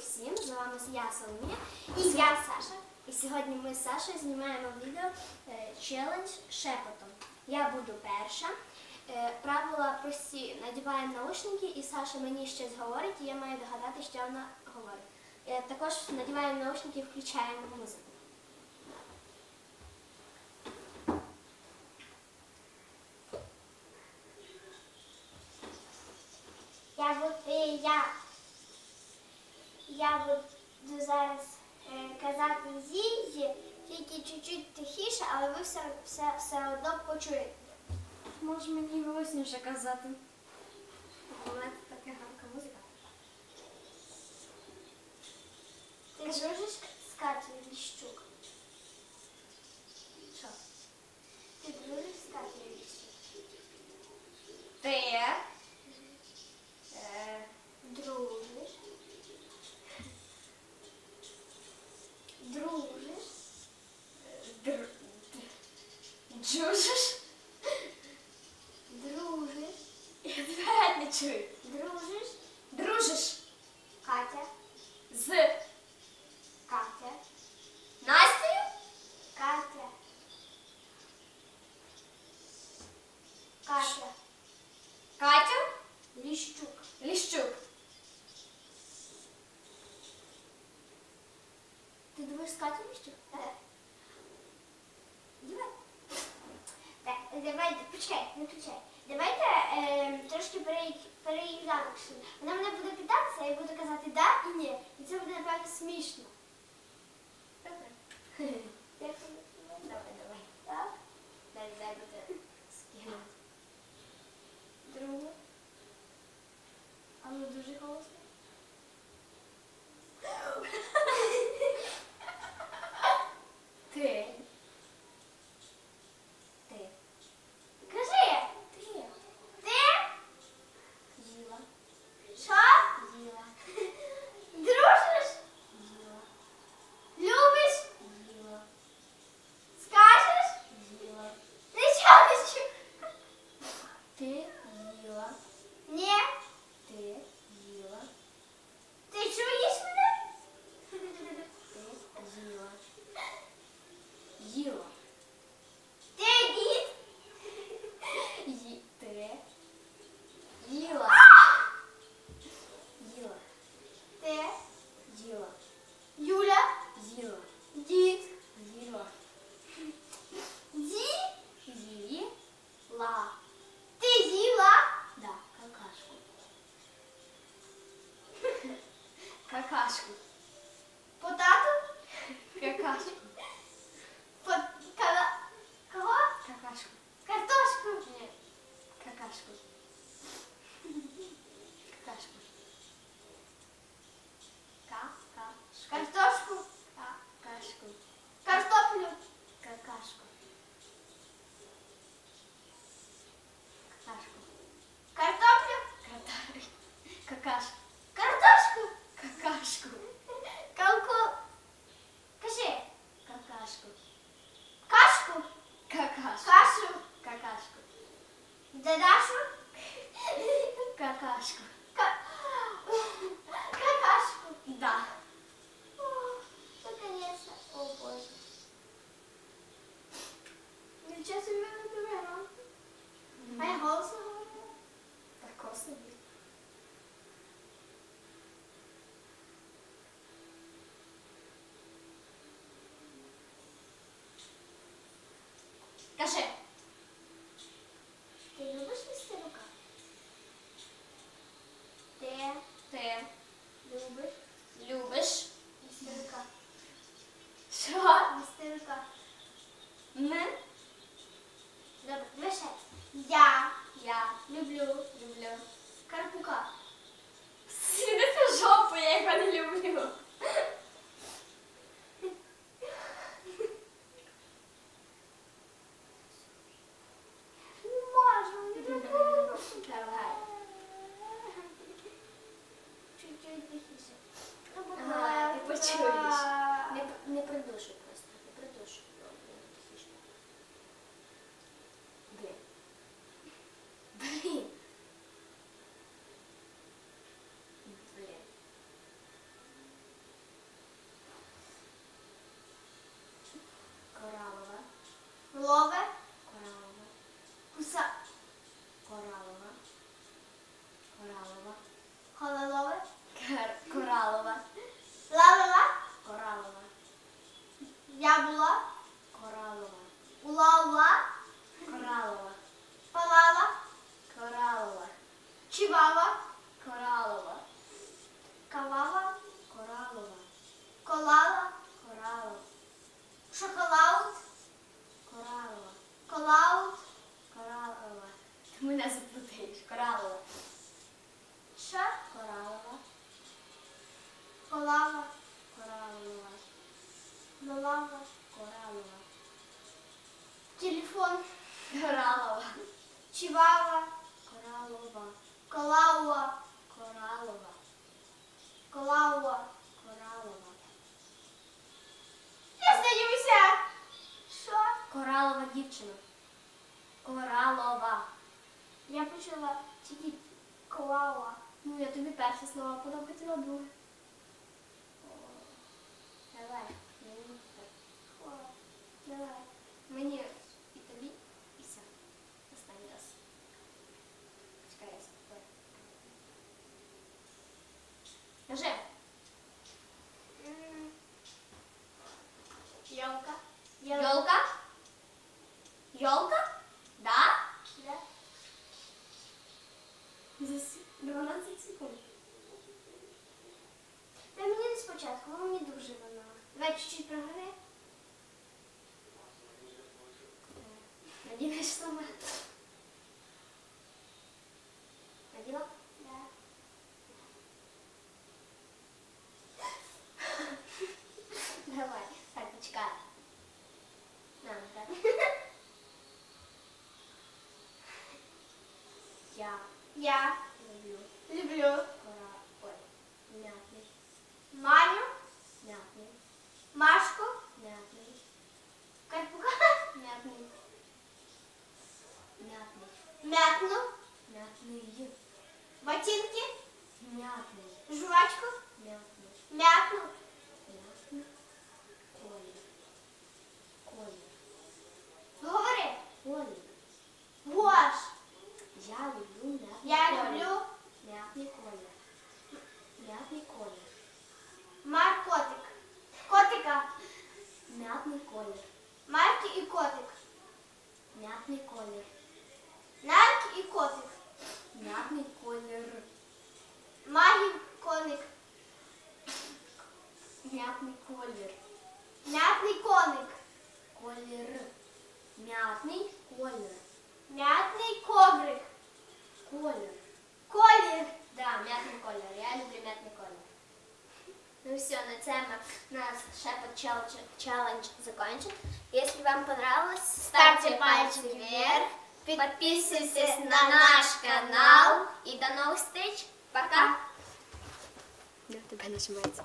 всім! З вами я Соломія і я Саша. І сьогодні ми з Сашою знімаємо відео е, челендж шепотом. Я буду перша. Е, Правила прості. Надіваємо наушники, і Саша мені щось говорить, і я маю догадати, що вона говорить. Е, Також надіваємо наушники і включаємо музику. Я буду, я, я буду зараз е, казати зізі, тільки чуть-чуть тихіше, але ви все, все, все одно почуєте. Може мені голосніше казати. У мене така гарна музика. Ти дружиш з Катєю Ліщук? Що? Ти дружиш з Катєю Ліщук? Ти. Е, Дружиш? Дружиш? др, джужиш? Дружиш? Я тебе геть не чую. Дружиш? Дружиш Катя? з Катя? Настею? Катя? Катя? Катю? Ліщук? Ліщук. Ти думаєш з Катю Ліщук? Давай. Так, давайте, почекай, не почекай. Давайте е, трошки переїдемо. Вона мене буде питатися, я буду казати да і ні. І це буде, напевно, смішно. Добре? Какашку. Картошку? Какашку. Калку? Кажи. Какашку. Кашку? Какашку. Кашу? Какашку. Ка... Какашку? Gaše. Чивава. Коралова. Колауа. Коралова. Колауа. Коралова. Я здаюся. Що? Коралова дівчина. Коралова. Я почула тільки колауа. Ну, я тобі перше слово подав, хотіла друге. Давай. Давай. Мені і тобі, і все. Останній раз. Чекай, я спокою. Кажи. М. Йолка. Йолка? Йолка? Да? Да. За 12 секунд. Та мені не спочатку, воно мені дуже воно. Давай чуть-чуть прогори. Надієш сама. Наділа? Да. Давай. Так, почекай. На, так. Я Я люблю М'ятний колір. Мятний коник. Колір. М'ятний колір. Мятний коврик. Колір. Колір. Да, м'ятний колір. Я люблю м'ятний колір. Ну все, на цьому наш шепот челлендж, челлендж закончен. Если вам понравилось, ставьте пальцы вверх, подписывайтесь на наш канал и до новых встреч. Пока. Да, тебя нажимается.